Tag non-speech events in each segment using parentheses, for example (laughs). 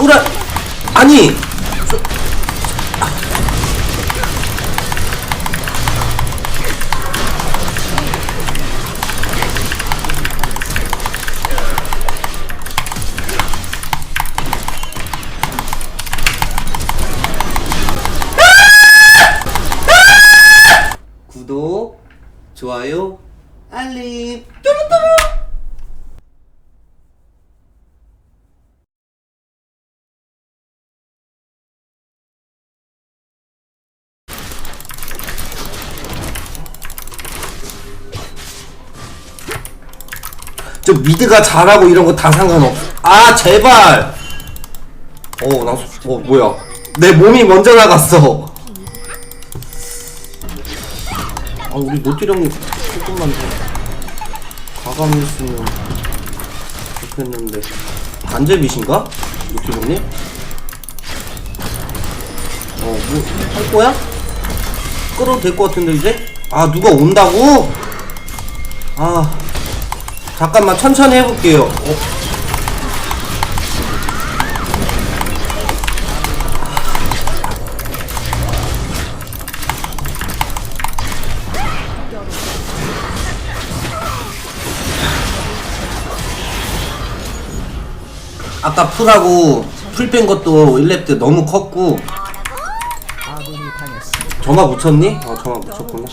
우라 아니. 구독 좋아요 알림. 뚜루뚜루 저 미드가 잘하고 이런 거 다 상관없어. 아 제발. 어, 나, 어 뭐야? 내 몸이 먼저 나갔어. 아 우리 노티령님 조금만 더 과감했으면 좋겠는데 반제빗인가? 노티령님? 어 뭐 할 거야? 끌어도 될 것 같은데 이제? 아 누가 온다고? 아 잠깐만 천천히 해볼게요. 어. 아까 풀하고 풀 뺀 것도 1렙 때 너무 컸고 점화 붙였니? 어 점화 붙였구나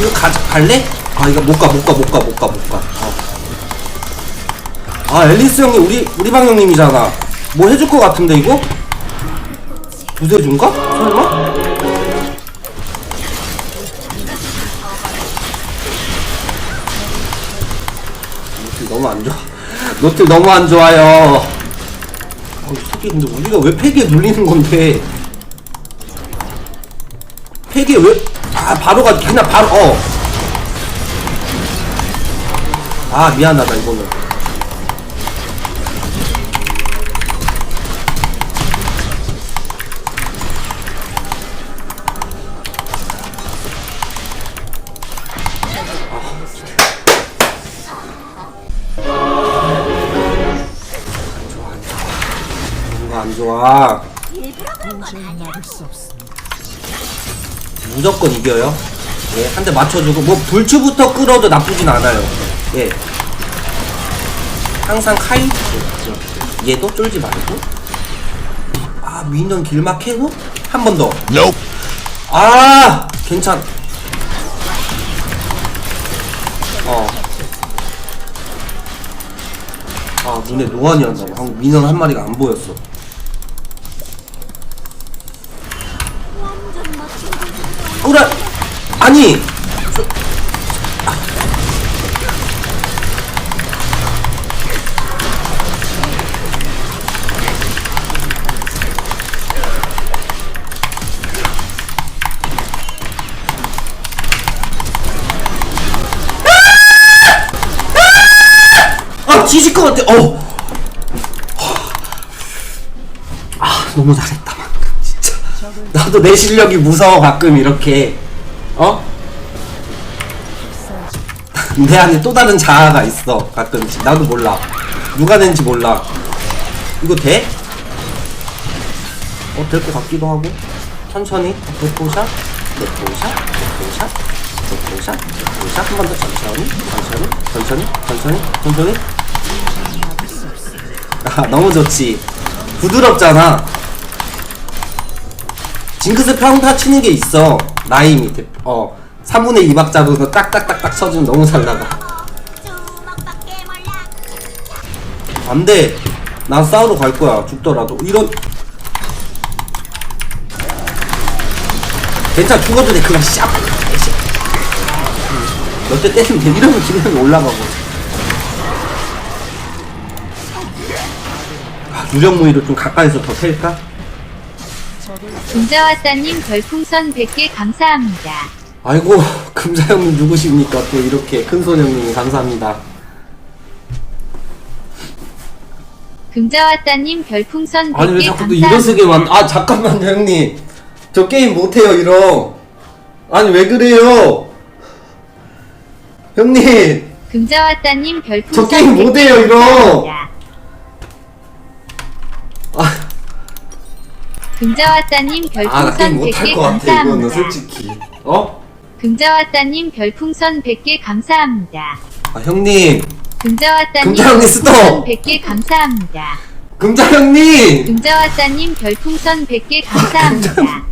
이거 가, 갈래? 아 이거 못 가 못 가 못 가 못 가 못가 어. 아 앨리스 형님 우리 우리 방 형님이잖아 뭐 해줄 것 같은데 이거? 부세준가? 설마? 노틸 너무 안 좋아 (laughs) 노틸 너무 안 좋아요 어, 이 새끼 근데 우리가 왜 팩에 눌리는 건데 팩에 왜, 아, 바로 가, 그냥 바로, 어. 아, 미안하다, 이거는. 뭔가 안 좋아. 무조건 이겨요. 예, 한 대 맞춰주고 뭐 불추부터 끌어도 나쁘진 않아요. 예. 항상 카이 얘도 쫄지 말고. 아 미니언 길막해도 한 번 더. 아 괜찮. 어. 아 눈에 노안이 한다고. 한국 미니언 한 마리가 안 보였어. 우라 아니. 저- 아. 아 뒤질 것 같아. 어 아 너무 잘했다 진짜. 나도 내 실력이 무서워 가끔 이렇게 내 안에 또 다른 자아가 있어. 가끔씩. 나도 몰라. 누가 낸지 몰라. 이거 돼? 어 될 것 같기도 하고. 천천히. 대포샷? 대포샷? 대포샷? 대포샷? 대포샷? 한 번 더 천천히. 천천히. 천천히. 천천히. 천천히. 아 너무 좋지. 부드럽잖아. 징크스 평타 치는 게 있어. 밑에 어 3분의 2박자로 딱딱딱딱 쳐주면 너무 잘 나가. 안 돼. 난 싸우러 갈 거야. 죽더라도. 이런. 괜찮아. 죽어도 돼. 그냥 샤 몇대 때리면 돼. 이러면 기량이 올라가고 아, 유령무늬로 좀 가까이서 더 팰까? 금자와따님 별풍선 100개 감사합니다. 아이고 (laughs) 금자 형님 누구십니까 또 이렇게 큰손 형님이 감사합니다 금자와따님 별풍선 100개 아니 왜 자꾸 또 감사합니다. 이런 쓰게 만? 아 잠깐만요 형님. 저 게임 못해요 이러. 아니 왜 그래요? 형님 금자왔다님 저 별풍선 게임 100개 못해요 이거 감사합니다. 아, 금자왔다님 아, 나 게임 별풍선 못할 100개 것 같아 이거는 감사합니다. 솔직히 어? 금자왔다님 별풍선 100개 감사합니다. 아 형님 금자왔다님 금자 형님 스톱! 별풍선 100개 감사합니다. 금자 형님 금자왔다님 별풍선 100개 감사합니다.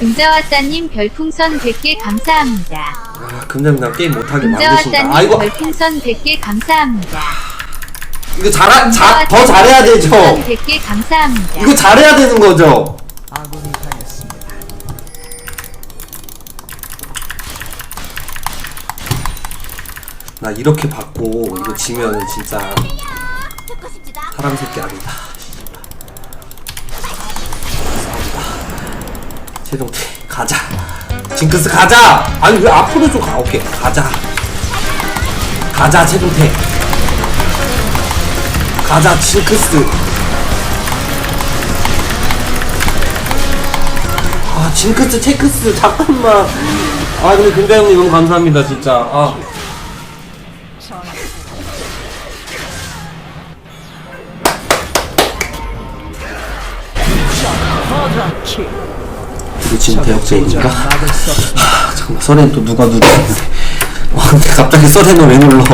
금자왔다님 별풍선 100개 감사합니다. 아 금자 형님 나 게임 못하게 만드신다 금자왔다님 아 이거 별풍선 100개 감사합니다. 이거 잘하, 자, 더 잘해야 되죠 100개 감사합니다. 이거 잘해야 되는 거죠 나 이렇게 받고 이거 지면은 진짜 사람 새끼 아니다. 최종태 가자. 징크스 가자! 아니 왜 앞으로 좀 가? 오케이 가자. 가자 최종태. 가자 징크스. 아 징크스 체크스 잠깐만. 아 근데 금자 형님 너무 감사합니다 진짜. 아 지금 대역죄입니까? 하, 잠깐만 설엔 또 누가 누르는데 와 근데 갑자기 설엔을 왜 눌러?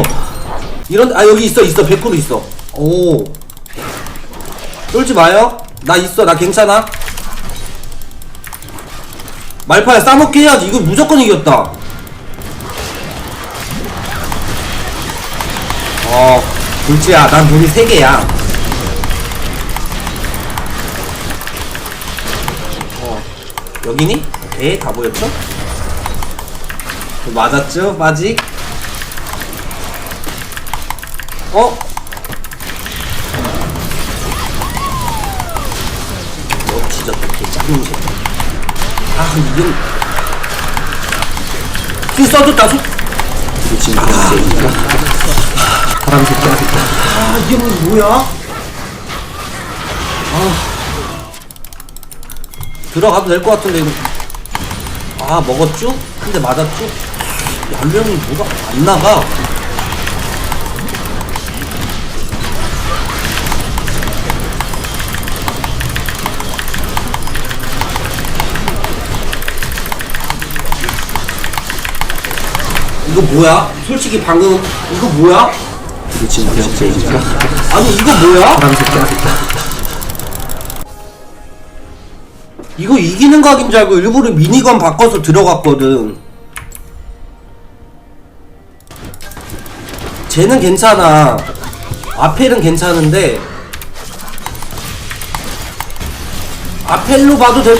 이런 아 여기 있어 있어. 100% 있어. 오. 쫄지 마요. 나 있어 나 괜찮아. 말파야 싸먹게 해야지. 이거 무조건 이겼다. 어 둘째야. 난 돈이 3개야 여기니? 오케이 다 보였죠? 맞았죠? 마직 어? 너 진짜 개 작은 새 아, 이건. 킬 써줬다, 소. 이거 지금 대학생이니까. 사람 새끼 하겠다. 아, 이게 뭐, 뭐야? 아. 들어가도 될 것 같은데, 이거. 아, 먹었죠? 근데 맞았죠? 연령이 뭐가 안 나가? 이거 뭐야? 솔직히 방금 이거 뭐야? 이거 지금 대학생이니까. 아니 이거 뭐야? 사람 새끼 하 이거 이기는 각인 줄 알고 일부러 미니건 바꿔서 들어갔거든. 쟤는 괜찮아. 아펠은 괜찮은데 아펠로 봐도 될.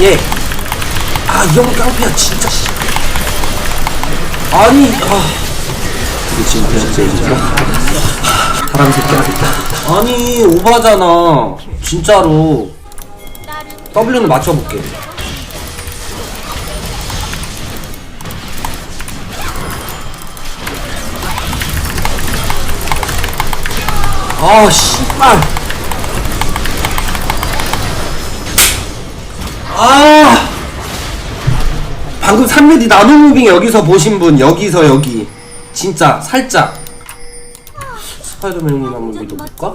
예. 아, 이 형은 깡패야, 진짜, 씨. 아니, 아. 이게 지금 대학생이니까. 사람 새끼 하겠다. 아니, 오바잖아. 진짜로. W는 맞춰볼게. 아, 씨발. 아 방금 3레디 나노무빙 여기서 보신 분 여기서 여기. 진짜 살짝. 스파이더맨 형님 한번 믿어볼까?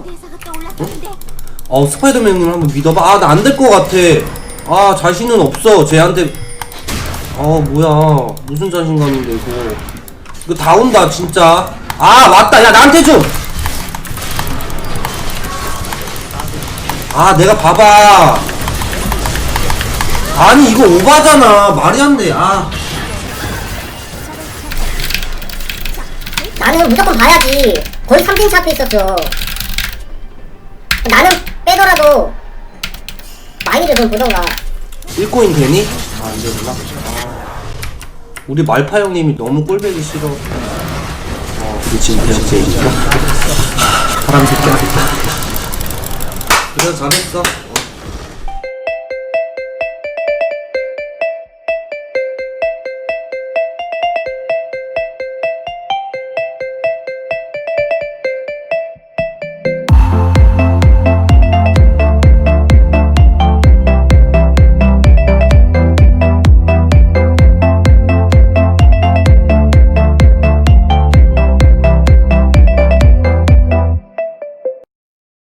어? 스파이더맨 형님 한번 믿어봐. 아 나 안 될 것 같아. 아 자신은 없어. 쟤한테. 아 뭐야. 무슨 자신감인데 이거 이거 다 온다 진짜. 아 맞다. 야 나한테 좀아 내가 봐봐 아니 이거 오바잖아. 말이 안돼. 아. 나는 무조건 봐야지. 거의 3빈치 앞에 있었죠. 나는 빼더라도 마이를 좀 보던가. 1코인 되니? 아 안되구나 아, 우리 말파 형님이 너무 꼴배기 싫어. 어 그치 대학생이니까 사람 새끼 하겠다 그래 잘했어